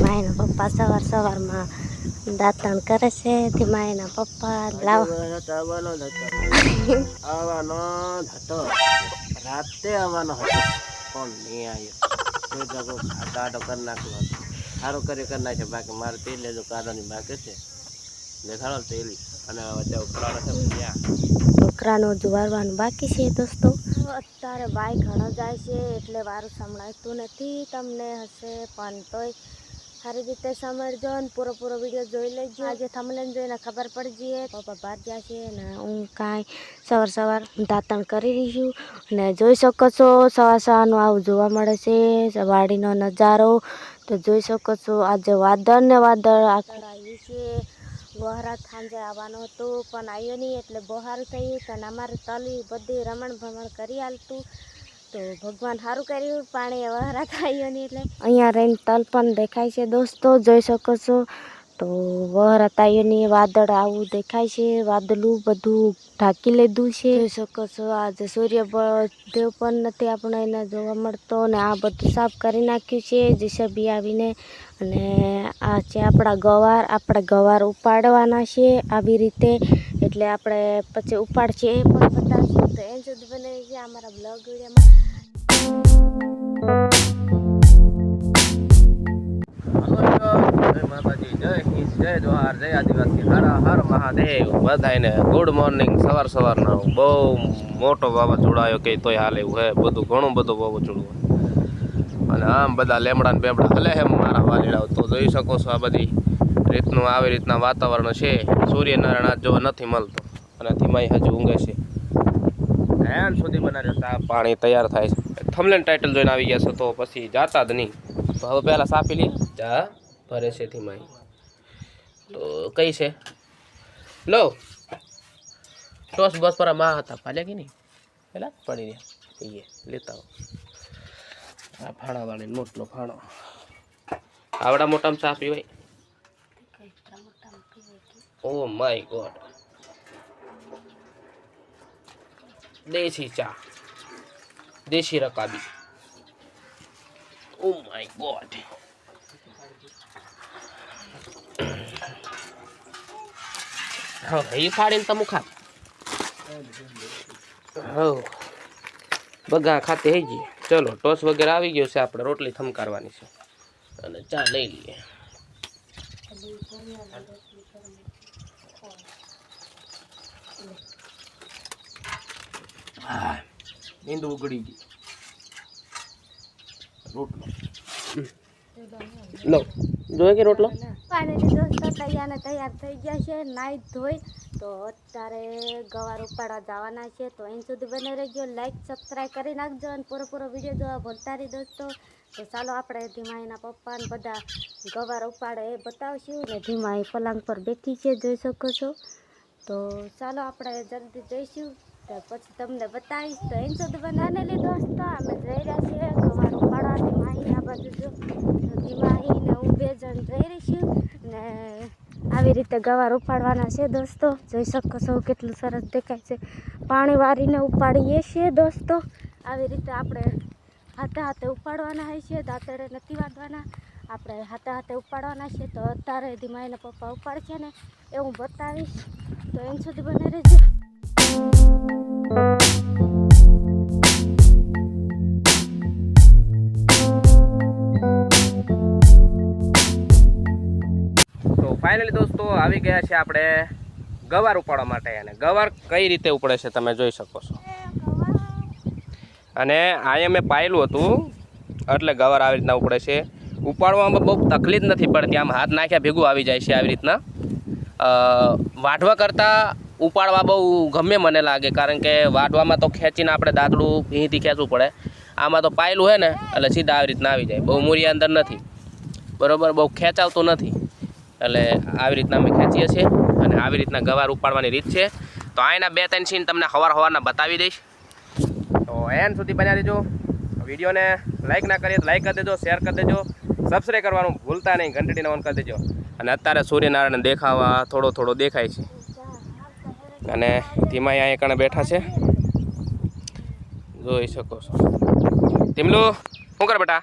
માયના પપ્પા સવાર સવારમાં દાંતણ કરે છે, તે માયના પપ્પા લાવ. આવવાનો હતો. રાતે આવવાનો હતો. પણ નહીં આવ્યો? તો જગો કાઢો કરી નાખ્યો સારું કર્યું કરી નાખ્યો. બાકી મારે તેલ લેજો કાઢવાની બાકી છે. દેખાડો તેલી. અને વચ્ચે ઉપરાડો છે, ત્યાં. છોકરાનું જુવારવાનું બાકી છે દોસ્તો. અત્યારે ભાઈ ઘણો જાય છે એટલે વારું સંભળાતું નથી તમને હશે, પણ તોય સારી રીતે સમજજો ને પૂરો વીડિયો જોઈ લેજો. આજે થમલેન જોઈને ખબર પડી જઈએ પપ્પા બહાર જાય છે ને હું કાંઈ સવાર સવાર દાંતણ કરી રહી છું. અને જોઈ શકો છો, સવાર સવારનું આવું જોવા મળે છે, વાડીનો નજારો. તો જોઈ શકો છો, આજે વાદળ ને વાદળ આવ્યું છે વહરાત સાંજે આવવાનું હતું, પણ આવ્યો નહીં એટલે બહાર થયું પણ અમારે તલી બધી રમણ ભમણ કરી હાલતું તો ભગવાન સારું કર્યું, પાણી વહરાત આવ્યો નહીં એટલે. અહીંયા રહીને તલ પણ દેખાય છે. દોસ્તો, જોઈ શકો છો તો આવ્યો વાદળ આવું દેખાય છે, વાદળું બધું ઢાંકી લીધું છે. જોઈ શકો છો, આજે સૂર્ય દેવ પણ નથી આપણે એને જોવા મળતો અને આ બધું સાફ કરી નાખ્યું છે, જીસીબી આવીને. અને આ છે આપણા ગવાર, આપણે ગવાર ઉપાડવાના છે આવી રીતે. એટલે આપણે પછી ઉપાડશે એ પણ બતાવશું. તો એ જ બને છે અમારા બ્લોગ વિડીયોમાં. બધાને ગુડ મોર્નિંગ સવાર સવારનો બહુ મોટો વાવાઝોડો આવ્યો કે તોય હાલ એવું હે. બધું ઘણું બધું વાવાઝોડું અને આમ બધા લેમડા ને બેમડા હલે મારા વાલીડાઓ. તો જોઈ શકો છો આ બધી રીતનું આવી રીતના વાતાવરણ છે. સૂર્યનારાયણ આજ જોવા નથી મળતો. અને ધીમાઈ હજુ ઊંઘે છે. એન સુધી બનાવ્યો ચા પાણી તૈયાર થાય છે. થમલેન ટાઇટલ જોઈને આવી ગયા છો તો પછી જાતા જ નહીં. તો હવે પહેલાં સાપી લઈએ ચા ભરે છે ધીમાઈ. તો કઈ છે? લો. ટોસ બસ પરમાં હતા. પાલ્યા કે નહીં? પેલા? પડી રહ્યા કહીએ. લેતા હો આ ફાણા વાળીને મોટલો ફાણો. આવડા મોટામાં ચા પીવાય? Oh my God. દેશી ચા. દેશી રકાબી. Oh my God. હા એ ફાડીને તમે ખા હવ. બગા ખાતે થઈ ગઈ. ચલો ટોસ વગેરે આવી ગયો છે આપણે રોટલી થમકારવાની છે. અને ચા લઈ લઈએ. હા નીંદ ઉગડી ગઈ. રોટલો. લો જોઈએ કે રોટલો? ફાઇનલી દોસ્તો તૈયાર તૈયાર થઈ ગયા છે, નાઈ ધોઈ. તો અત્યારે ગવાર ઉપાડવા જવાના છે, તો અહીં સુધી બને રહેજો. લાઈક સબસ્ક્રાઈબ કરી નાખજો અને પૂરો પૂરો વીડિયો જોવા ભૂલતા રહી દોસ્તો. તો ચાલો આપણે ધીમાઈના પપ્પા ને બધા ગવાર ઉપાડે એ બતાવશું ને ધીમાઈ પલંગ પર બેઠી છે, જોઈ શકો છો. તો ચાલો આપણે જલ્દી જઈશું તો પછી તમને બતાવીશ. તો અહીં સુધી બનાવેલી દોસ્તો, અમે જઈ રહ્યા છીએ ગવાર ઉપાડવા ધીમાઈ બાજુ જો. હું બે જણ જઈ ને આવી રીતે ગવાર ઉપાડવાના છે દોસ્તો. જોઈ શકો છો કેટલું સરસ દેખાય છે. પાણી વારીને ઉપાડીએ છીએ દોસ્તો. આવી રીતે આપણે હાથે હાથે ઉપાડવાના હોય છે. દાંતડે નથી વાંધવાના આપણે હાથે હાથે ઉપાડવાના છે. તો અત્યારે ધીમાઈના પપ્પા ઉપાડશે ને એ હું બતાવીશ. તો એમ સુધી બને રહેજો. આવી ગયા છે આપણે ગવાર ઉપાડવા માટે અને ગવાર કઈ રીતે ઉપડે છે તમે જોઈ શકો છો. અને અહીંયા મેં પાયેલું હતું, એટલે ગવાર આવી રીતના ઉપડે છે. ઉપાડવામાં બહુ તકલીફ નથી પડતી, આમ હાથ નાખ્યા ભેગું આવી જાય છે આવી રીતના. વાઢવા કરતાં ઉપાડવા બહુ ગમે મને લાગે, કારણ કે વાઢવામાં તો ખેંચીને આપણે દાંતડું ભીંથી ખેંચવું પડે. આમાં તો પાયેલું હોય ને, એટલે સીધા આવી રીતના આવી જાય, બહુ મૂરી અંદર નથી. બરાબર, બહુ ખેંચાવતું નથી. એટલે આવી રીતના અમે ખેંચીએ છીએ અને આવી રીતના ગવાર ઉપાડવાની રીત છે. તો આના બે ત્રણ સીન તમને હવાર હવારના બતાવી દઈશ. તો એન સુધી બન્યા દેજો વિડીયોને લાઈક ના કરીએ તો લાઈક કરી દેજો શેર કરી દેજો. સબસ્ક્રાઈબ કરવાનું ભૂલતા નહીં, ઘંટડીને ઓન કરી દેજો. અને અત્યારે સૂર્યનારાયણ દેખાવા થોડો થોડો દેખાય છે. અને ધીમા અહીંયા કણે બેઠા છે. જોઈ શકો છો. તીમલું શું કર બેટા?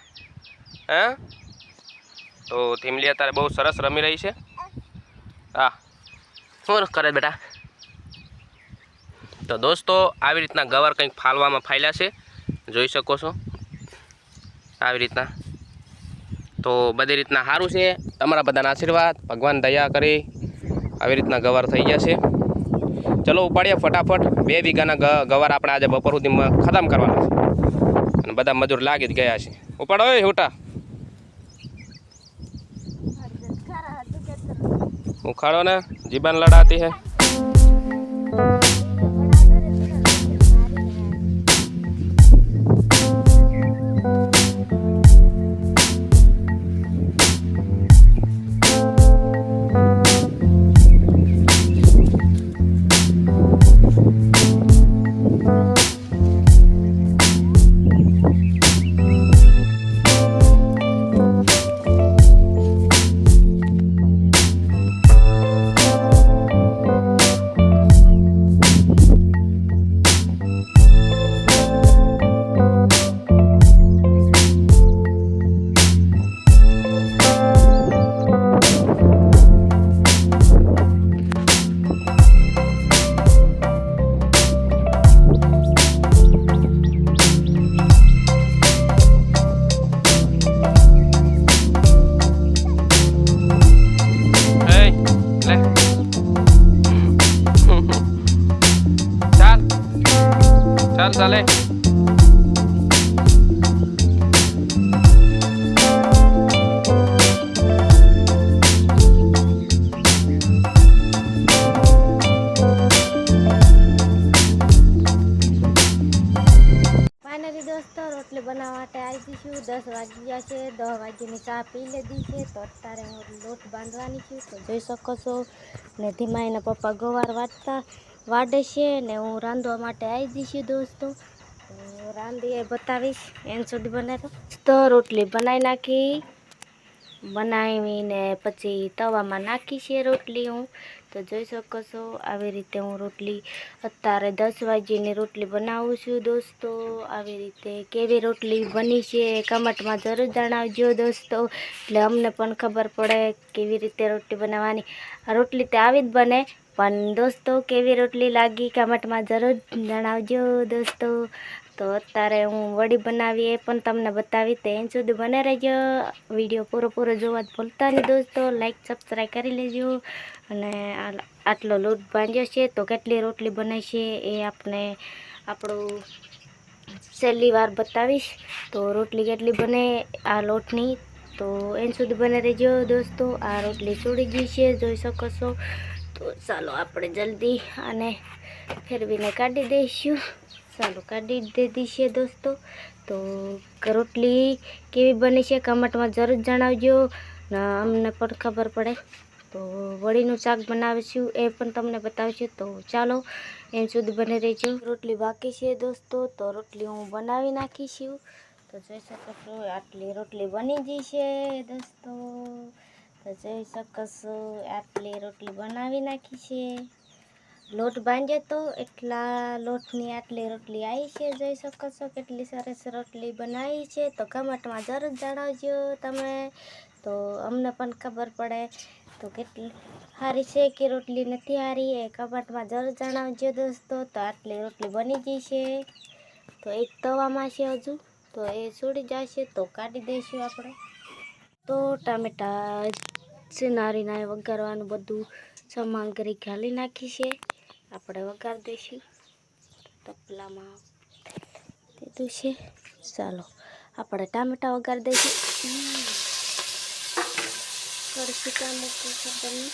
હે? તો થીમલી અત્યારે બહુ સરસ રમી રહી છે. હા. શું કરે બેટા? તો દોસ્તો, આવી રીતના ગવર કંઈક ફાલવામાં ફાલ્યા છે. જોઈ શકો છો. આવી રીતના. તો બધી રીતના સારું છે. તમારા બધાના આશીર્વાદ. ભગવાન દયા કરી. આવી રીતના ગવાર થઈ ગયા છે. ચલો ઉપાડીએ ફટાફટ. બે વીઘાના ગવર આપણે આજે બપોર સુધીમાં ખતમ કરવાના છે. અને બધા મજૂર લાગી જ ગયા છે. ઉપાડો હોટા. ઉખાડો ને જીબાન લડાતી હે. ચાલ. રોટલી બનાવવા માટે આવી દસ વાગી ગયા છે. દસ વાગ્યાની ચા પી લીધી છે. તો અત્યારે હું લોટ બાંધવાની છું. તો જોઈ શકો છો. ને ધીમા એના પપ્પા ગોવાર વાટતા. વાડે છે ને હું રાંધવા માટે આવી જઈશું દોસ્તો. રાંધીએ રાંધી બતાવીશ. એન સુધી બનાવી તો રોટલી બનાવી નાખી. બનાવીને પછી તવામાં નાખી છે રોટલી હું. તો જોઈ શકો છો આવી રીતે હું રોટલી અત્યારે દસ વાગ્યાની રોટલી બનાવું છું દોસ્તો. આવી રીતે કેવી રોટલી બની છે કમેન્ટમાં જરૂર જણાવજો દોસ્તો. એટલે અમને પણ ખબર પડે કેવી રીતે રોટલી બનાવવાની. રોટલી તો આવી જ બને. પણ દોસ્તો, કેવી રોટલી લાગી કમેન્ટમાં જરૂર જણાવજો દોસ્તો. તો અત્યારે હું વડી બનાવી એ પણ તમને બતાવી તે સુધી બને રહેજો. વીડિયો પૂરો પૂરો જોવા જ ભૂલતા નહીં દોસ્તો. લાઈક સબસ્ક્રાઈબ કરી લેજો. અને આટલો લોટ બાંધ્યો છે, તો કેટલી રોટલી બનાવશે એ આપણે આપણું છેલ્લી વાર બતાવીશ. તો રોટલી કેટલી બને આ લોટની, તો એન સુધી બને રહેજો દોસ્તો. આ રોટલી છોડી ગઈ છે, જોઈ શકો છો. તો ચાલો આપણે જલ્દી આને ફેરવીને કાઢી દઈશું. ચાલો કાઢી દીધી છે દોસ્તો. તો રોટલી કેવી બની છે કમેન્ટમાં જરૂર જણાવજો. અમને પણ ખબર પડે. તો વળીનું શાક બનાવીશું એ પણ તમને બતાવીશું તો ચાલો એમ સુધી બની રહીશું રોટલી બાકી છે દોસ્તો, તો રોટલી હું બનાવી નાખીશું. તો જોઈ શકો છો, આટલી રોટલી બની ગઈ છે દોસ્તો. તો જોઈ શકો છો રોટલી બનાવી નાખી છે. લોટ બાંધ્યો તો એટલા લોટની આટલી રોટલી આવી છે, જોઈ શકો કેટલી સરસ રોટલી બનાવી છે. તો કમેન્ટમાં જરૂર જણાવજો તમે. તો અમને પણ ખબર પડે તો કેટલી સારી છે કે રોટલી નથી સારી એ કમેન્ટમાં જરૂર જણાવજો દોસ્તો. તો આટલી રોટલી બની ગઈ છે. તો એક તવામાં છે હજુ. તો એ છોડી જશે. તો કાઢી દઈશું આપણે. તો ટામેટા સિનારીના વઘારવાનું બધું સામગ્રી ઘાલી નાખી છે. આપણે વઘાર દઈશું તપલામાં દીધું છે. ચાલો, આપણે ટામેટા વઘાર દઈશું કરશું ટામેટું નહીં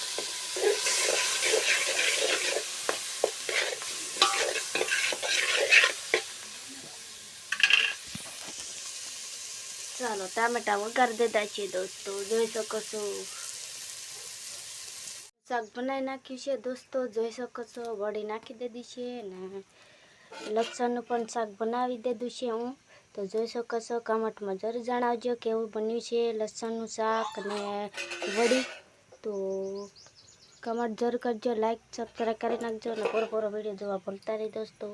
ચાલો, ટામેટા વઘાર દેતા છીએ દોસ્તો. જોઈ શકો છો. શાક બનાવી નાખ્યું છે. દોસ્તો, જોઈ શકો છો, વડી નાખી દીધી છે ને લસણનું પણ શાક બનાવી દીધું છે હું. તો જોઈ શકો છો, કમેન્ટમાં જરૂર જણાવજો કેવું બન્યું છે લસણનું શાક અને વળી તો કમેન્ટ જરૂર કરજો લાઈક સબસ્ક્રાઈબ કરી નાખજો અને પૂરો પૂરો વીડિયો જોવા ભૂલતા નહીં દોસ્તો.